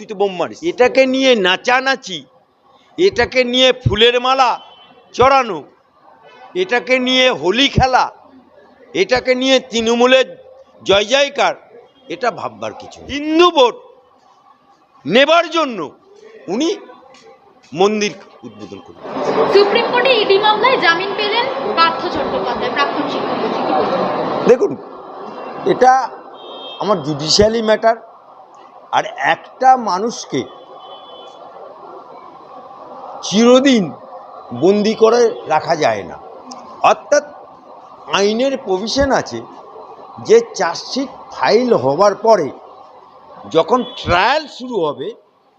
তুই তো বোম মারিস। এটাকে নিয়ে নাচানাচি এটাকে নিয়ে ফুলের মালা চড়ানো এটাকে নিয়ে হোলি খেলা এটাকে নিয়ে তৃণমূলের জয় জয়কার এটা ভাববার কিছু। হিন্দু ভোট নেবার জন্য উনি মন্দির উদ্বোধন করবেন সুপ্রিম কোর্টে ইডি মামলায় জামিন পেলেন পার্থ চট্টোপাধ্যায় প্রাক্তন দেখুন এটা আমার জুডিশিয়ালি ম্যাটার আর একটা মানুষকে চিরদিন বন্দি করে রাখা যায় না। অর্থাৎ আইনের প্রভিশন আছে যে চার্জশিট ফাইল হবার পরে যখন ট্রায়াল শুরু হবে,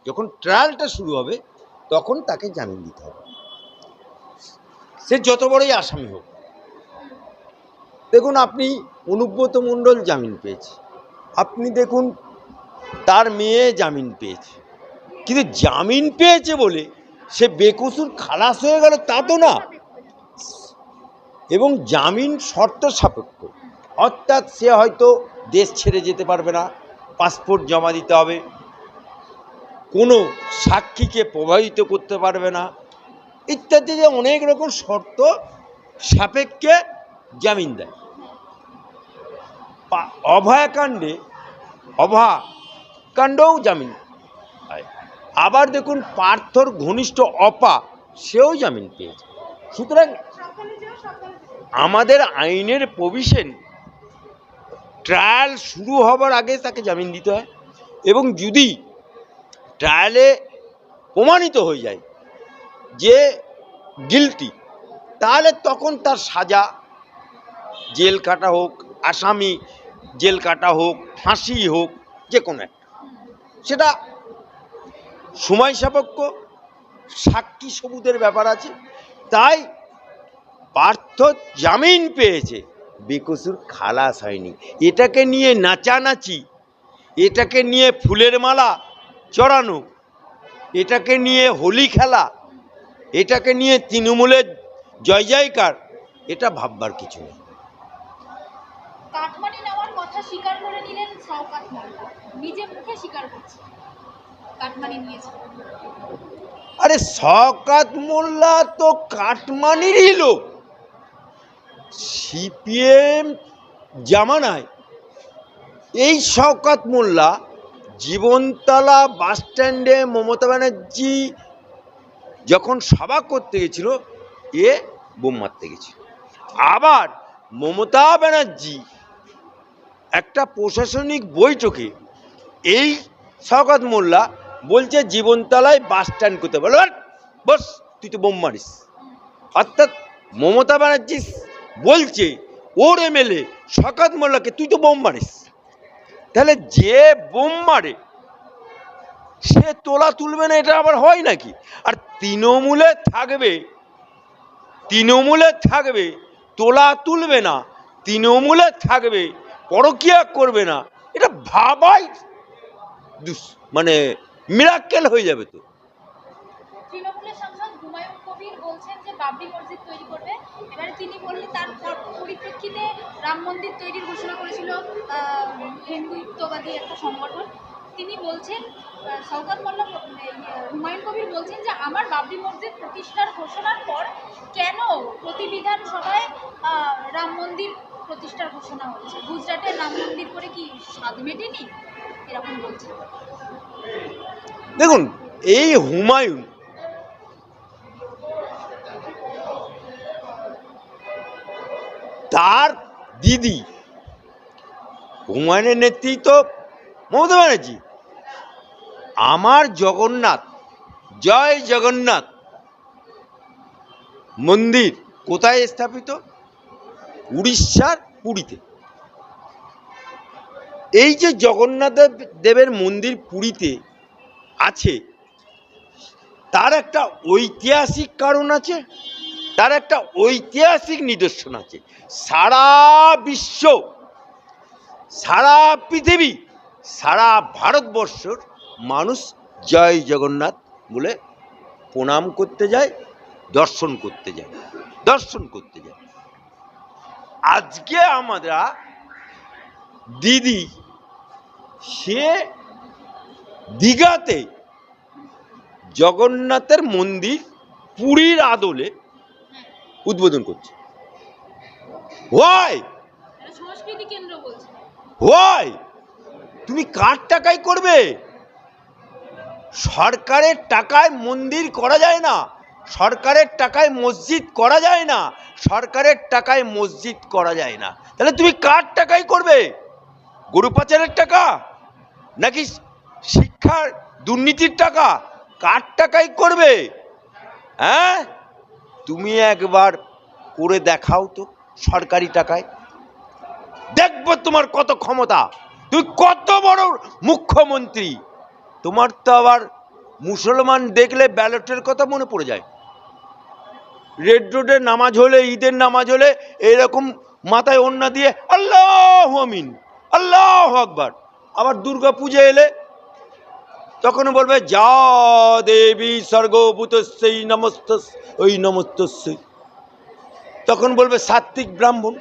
যখন ট্রায়ালটা শুরু হবে, তখন তাকে জামিন দিতে হবে। সে যত বড়ই আসামি হোক। দেখুন, আপনি অনুব্রত মণ্ডল জামিন পেয়েছে আপনি দেখুন তার মেয়ে জামিন পেয়েছে। কিন্তু জামিন পেয়েছে বলে সে বেকসুর খালাস হয়ে গেল, তা তো না। এবং জামিন শর্ত সাপেক্ষ। অর্থাৎ সে হয়তো দেশ ছেড়ে যেতে পারবে না, পাসপোর্ট জমা দিতে হবে, কোনো সাক্ষীকে প্রভাবিত করতে পারবে না, ইত্যাদি যে অনেক রকম শর্ত সাপেক্ষে জামিন দেয়। অভয়াকাণ্ডে অভয়াকাণ্ডে অভয়াকাণ্ডও জামিন। আবার দেখুন পার্থর ঘনিষ্ঠ অপা, সেও জামিন পেয়েছে। সুতরাং আমাদের আইনের প্রভিশন, ট্রায়াল শুরু হবার আগে তাকে জামিন দিতে হয় এবং যদি ট্রায়ালে প্রমাণিত হয়ে যায় যে গিলটি তাহলে তখন তার সাজা, জেল কাটা হোক, আসামি জেল কাটা হোক, ফাঁসি হোক যে কোনো একটা। সেটা সময় সাপেক্ষ, সাক্ষী সবুদের ব্যাপার আছে। তাই পার্থ জামিন পেয়েছে। বেকসুর খালাস হয়নি। এটাকে নিয়ে নাচানাচি, এটাকে নিয়ে ফুলের মালা চড়ানো, এটাকে নিয়ে হোলি খেলা, এটাকে নিয়ে তৃণমূলের জয় জয়কার এটা ভাববার কিছু নেই। স্বীকার করে নিলেন শওকাত মোল্লা নিজে মুখে স্বীকার করছে। কাটমানি নিয়েছে। আরে শওকাত মোল্লা তো কাটমানিরই লোক। সিপিএম জামানায় এই শওকাত মোল্লা জীবনতলা বাস স্ট্যান্ডে মমতা ব্যানার্জি যখন সভা করতে গেছিল, এ বোম মারতে গেছিল। আবার মমতা ব্যানার্জি প্রশাসনিক বৈঠকে এই শওকত মোল্লা বলছে, জীবনতলায় বাস স্ট্যান্ড করতে বলো বস, তুই তো বোম মারিস। অর্থাৎ মমতা ব্যানার্জি বলছে, ওর এমএলএ শওকত মোল্লাকে তুই তো বোম মারিস। তাহলে যে বোম মারে, সে তোলা তুলবে না, এটা আবার হয় নাকি? আর তৃণমূলে থাকবে তৃণমূলে থাকবে, তোলা তুলবে না, তৃণমূলে থাকবে পরকিয়া করবে না। এটা ভাবাই মানে মিরাক্কেল হয়ে যাবে তো। তৃণমূলের হুমায়ুন কবির বলছেন যে বাবরি মসজিদ তৈরি করবে। এবারে তিনি বললেন রাম মন্দির ঘোষণা একটা সংগঠন। তিনি বলছেন হুমায়ুন কবির বলছেন যে আমার বাবরি মসজিদ প্রতিষ্ঠার ঘোষণার পর কেন প্রতি বিধানসভায় আহ, রাম মন্দির প্রতিষ্ঠার ঘোষণা হচ্ছে গুজরাটের রাম মন্দির করে কি স্বাদ মেটেনি? এরকম বলছেন দেখুন, এই হুমায়ুন তার দিদি, হুমায়ুনের নেতৃত্ব মমতা ব্যানার্জি, আমার জগন্নাথ, জয় জগন্নাথ মন্দির কোথায় স্থাপিত? উড়িষ্যার পুরীতে। এই যে জগন্নাথ দেবের মন্দির পুরীতে আছে, তার একটা ঐতিহাসিক কারণ আছে, তার একটা ঐতিহাসিক নিদর্শন আছে। সারা বিশ্ব, সারা পৃথিবী, সারা ভারতবর্ষর মানুষ জয় জগন্নাথ বলে প্রণাম করতে যায়, দর্শন করতে যায়, দর্শন করতে যায়। আজকে আমরা দিদি সে দীঘাতে জগন্নাথের মন্দির পুরীর আদলে উদ্বোধন করছে। তুমি কার টাকায় করবে? সরকারের টাকায় মন্দির করা যায় না। সরকারের টাকায় মসজিদ করা যায় না, সরকারের টাকায় মসজিদ করা যায় না। তাহলে তুমি কার টাকায় করবে? গরু পাচারের টাকা? নাকি শিক্ষার দুর্নীতির টাকা? কার টাকায় করবে? হ্যাঁ? তুমি একবার করে দেখাও তো সরকারি টাকায়। দেখব তোমার কত ক্ষমতা। তুমি কত বড় মুখ্যমন্ত্রী। তোমার তো আবার মুসলমান দেখলে ব্যালটের কথা মনে পড়ে যায়। রেড রোডের নামাজ হলে, ঈদের নামাজ হলে এরকম মাথায় ওন্না দিয়ে আল্লাহ আমিন, আল্লাহ আকবার। আবার দুর্গা পুজো এলে তখন বলবে, যা দেবী স্বর্গভূতস্যই নমস্ত ওই নমস্তস্যই তখন বলবে সাত্বিক ব্রাহ্মণ,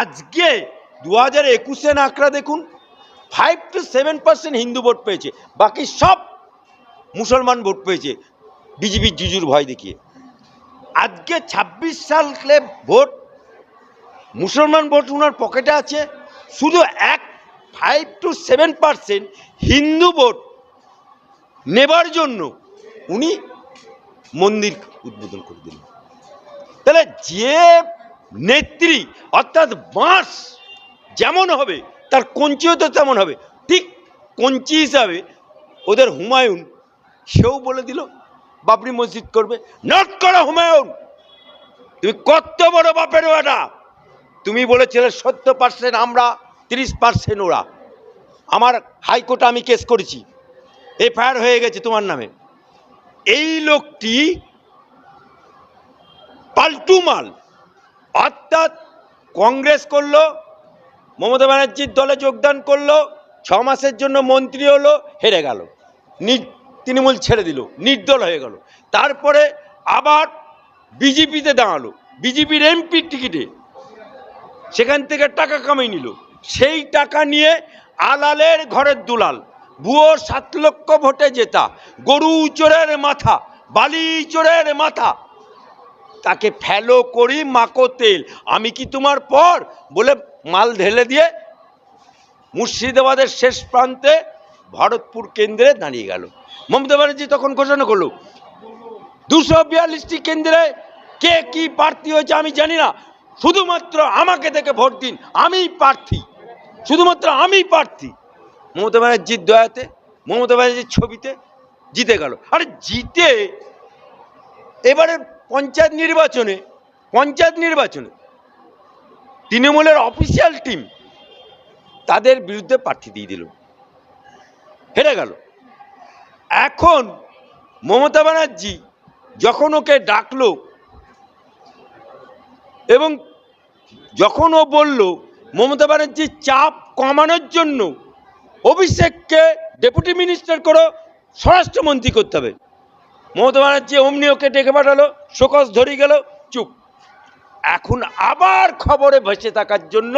আজকে দু হাজার একুশের আঁকড়া দেখুন five two seven percent Hindu vote পেয়েছে, বাকি সব মুসলমান ভোট পেয়েছে। বিজেপির জুজুর ভয় দেখিয়ে। আজকে ছাব্বিশ সালে ভোট, মুসলমান ভোট ওনার পকেটে আছে, শুধু এক five two seven percent Hindu vote নেবার জন্য উনি মন্দির উদ্বোধন করে দিলেন। তাহলে যে নেত্রী, অর্থাৎ বাঁশ যেমন হবে, তার কঞ্চিও তো তেমন হবে। ঠিক কঞ্চি হিসাবে ওদের হুমায়ুন সেও বলে দিল বাবরি মসজিদ করবে। নট করো হুমায়ুন। তুমি কত বড় বাপের বেটা তুমি বলেছিলে সত্তর পার্সেন্ট আমরা, তিরিশ পার্সেন্ট ওরা। আমার হাইকোর্টে আমি কেস করেছি। এফআইআর হয়ে গেছে তোমার নামে। এই লোকটি পাল্টু মাল। অর্থাৎ কংগ্রেস করল, মমতা ব্যানার্জির দলে যোগদান করল ছ মাসের জন্য মন্ত্রী হলো, হেরে গেল। নি তৃণমূল ছেড়ে দিল, নির্দল হয়ে গেল। তারপরে আবার বিজেপিতে দাঁড়াল। বিজেপির এমপির টিকিটে সেখান থেকে টাকা কামাই নিল। সেই টাকা নিয়ে আলালের ঘরের দুলাল ভুয়ো সাত লক্ষ ভোটে জেতা, গরু চোরের মাথা, বালি চোরের মাথা। তাকে ফেলো করি মাকো তেল, আমি কি তোমার পর? বলে মাল ঢেলে দিয়ে মুর্শিদাবাদের শেষ প্রান্তে ভরতপুর কেন্দ্রে দাঁড়িয়ে গেল। মমতা ব্যানার্জি তখন ঘোষণা করল, দুশো বিয়াল্লিশটি কেন্দ্রে কে কি প্রার্থী হয়েছে আমি জানি না, শুধুমাত্র আমাকে দেখে ভোট দিন, আমিই প্রার্থী, শুধুমাত্র আমিই প্রার্থী। মমতা ব্যানার্জির দয়াতে, মমতা ব্যানার্জির ছবিতে জিতে গেল। আরে জিতে, এবারে পঞ্চায়েত নির্বাচনে পঞ্চায়েত নির্বাচনে তৃণমূলের অফিসিয়াল টিম তাদের বিরুদ্ধে প্রার্থী দিয়ে দিল। হেরে গেল। এখন মমতা ব্যানার্জি যখন ওকে ডাকলো এবং যখন ও বলল মমতা ব্যানার্জির চাপ কমানোর জন্য অভিষেককে ডেপুটি মিনিস্টার করো স্বরাষ্ট্রমন্ত্রী করতে হবে। মমতা ব্যানার্জি অমনি ওকে ডেকে পাঠালো শোকস ধরে গেল, চুপ। এখন আবার খবরে ভেসে থাকার জন্য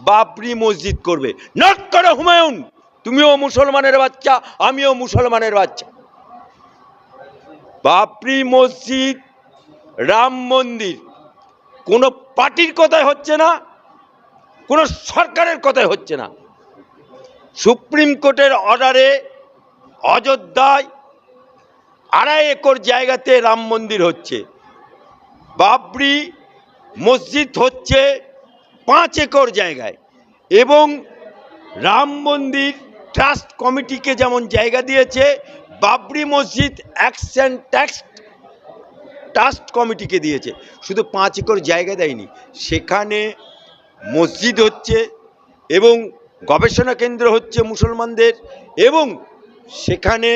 বাবরি মসজিদ করবে। নট করো হুমায়ুন! তুমিও মুসলমানের বাচ্চা, আমিও মুসলমানের বাচ্চা। বাবরি মসজিদ, রাম মন্দির, কোনো পার্টির কথাই হচ্ছে না, কোনো সরকারের কথাই হচ্ছে না। সুপ্রিম কোর্টের অর্ডারে অযোধ্যায় আড়াই একর জায়গাতে রাম মন্দির হচ্ছে। বাবরি মসজিদ হচ্ছে পাঁচ একর জায়গায় এবং রাম মন্দির ট্রাস্ট কমিটিকে যেমন জায়গা দিয়েছে, বাবরি মসজিদ অ্যাকশন ট্যাক্স ট্রাস্ট কমিটিকে দিয়েছে। শুধু পাঁচ একর জায়গা দেয়নি, সেখানে মসজিদ হচ্ছে এবং গবেষণা কেন্দ্র হচ্ছে মুসলমানদের এবং সেখানে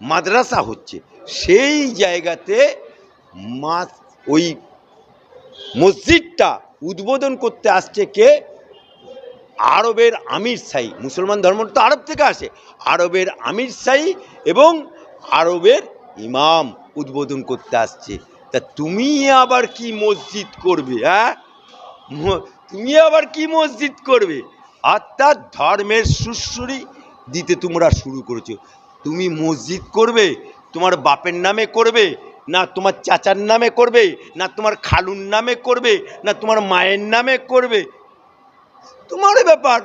মাদ্রাসা হচ্ছে। সেই জায়গাতে মা ওই মসজিদটা উদ্বোধন করতে আসছে কে? আরবের আমির সাই মুসলমান ধর্ম তো আরব থেকে আসে। আরবের আমির সাই এবং আরবের ইমাম উদ্বোধন করতে আসছে। তা তুমি আবার কি মসজিদ করবে হ্যাঁ? তুমি আবার কি মসজিদ করবে? অর্থাৎ ধর্মের সুশ্রুরি দিতে তোমরা শুরু করেছ। তুমি মসজিদ করবে, তোমার বাপের নামে করবে, না তোমার চাচার নামে করবে, না তোমার খালুর নামে করবে, না তোমার মায়ের নামে করবে তোমার ব্যাপার।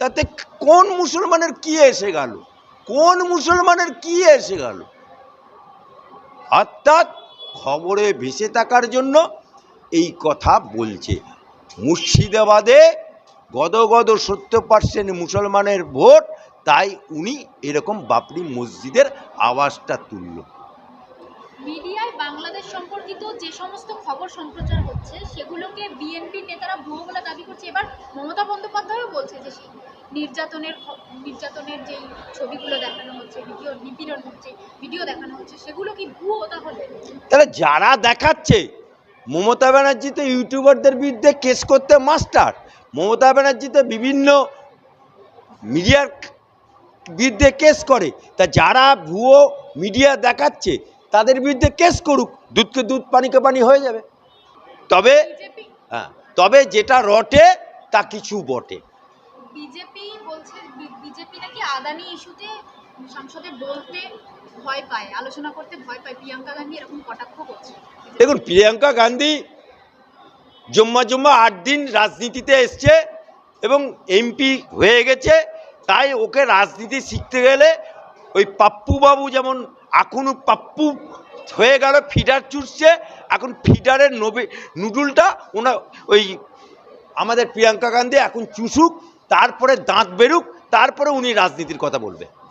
তাতে কোন মুসলমানের কি এসে গেল? কোন মুসলমানের কি এসে গেল? অর্থাৎ খবরে ভেসে থাকার জন্য এই কথা বলছে। মুর্শিদাবাদে গদ গদ সত্তর পার্সেন্ট মুসলমানের ভোট, তাই উনি এরকম বাপরি মসজিদের আওয়াজটা তুলল। মিডিয়ায় বাংলাদেশ সম্পর্কিত যে সমস্ত খবর সম্প্রচার হচ্ছে, সেগুলোকে বিএনপি নেতারা ভুয়ো বলে দাবি করছে। এবার মমতা বন্দ্যোপাধ্যায়ও বলছে যে সেই নির্যাতনের নির্যাতনের যেই ছবিগুলো দেখানো হচ্ছে ভিডিও নিপীড়ন হচ্ছে ভিডিও দেখানো হচ্ছে সেগুলো কি ভুয়ো তাহলে? তাহলে যারা দেখাচ্ছে মমতা ব্যানার্জি তো ইউটিউবারদের বিরুদ্ধে কেস করতে মাস্টার। মমতা ব্যানার্জি তো বিভিন্ন মিডিয়ার বিরুদ্ধে কেস করে। তা যারা ভুয়ো মিডিয়া দেখাচ্ছে তাদের বিরুদ্ধে কেস করুক দুধকে দুধ পানিকে পানি হয়ে যাবে। তবে হ্যাঁ তবে যেটা রটে তা কিছু বটে। বিজেপি বলছে বিজেপি নাকি আদানি ইস্যুতে সংসদে বলতে ভয় পায় আলোচনা করতে ভয় পায়। প্রিয়াঙ্কা গান্ধী এরকম কটাক্ষ করছে। দেখুন প্রিয়াঙ্কা গান্ধী জম্মা জম্মা আট দিন রাজনীতিতে এসছে এবং এমপি হয়ে গেছে তাই ওকে রাজনীতি শিখতে গেলে ওই পাপ্পু বাবু যেমন এখনও পাপ্পু হয়ে গেল ফিডার চুষছে এখন ফিডারের নবে নুডুলটা ওনা ওই আমাদের প্রিয়াঙ্কা গান্ধী এখন চুষুক তারপরে দাঁত বেরুক তারপরে উনি রাজনীতির কথা বলবে।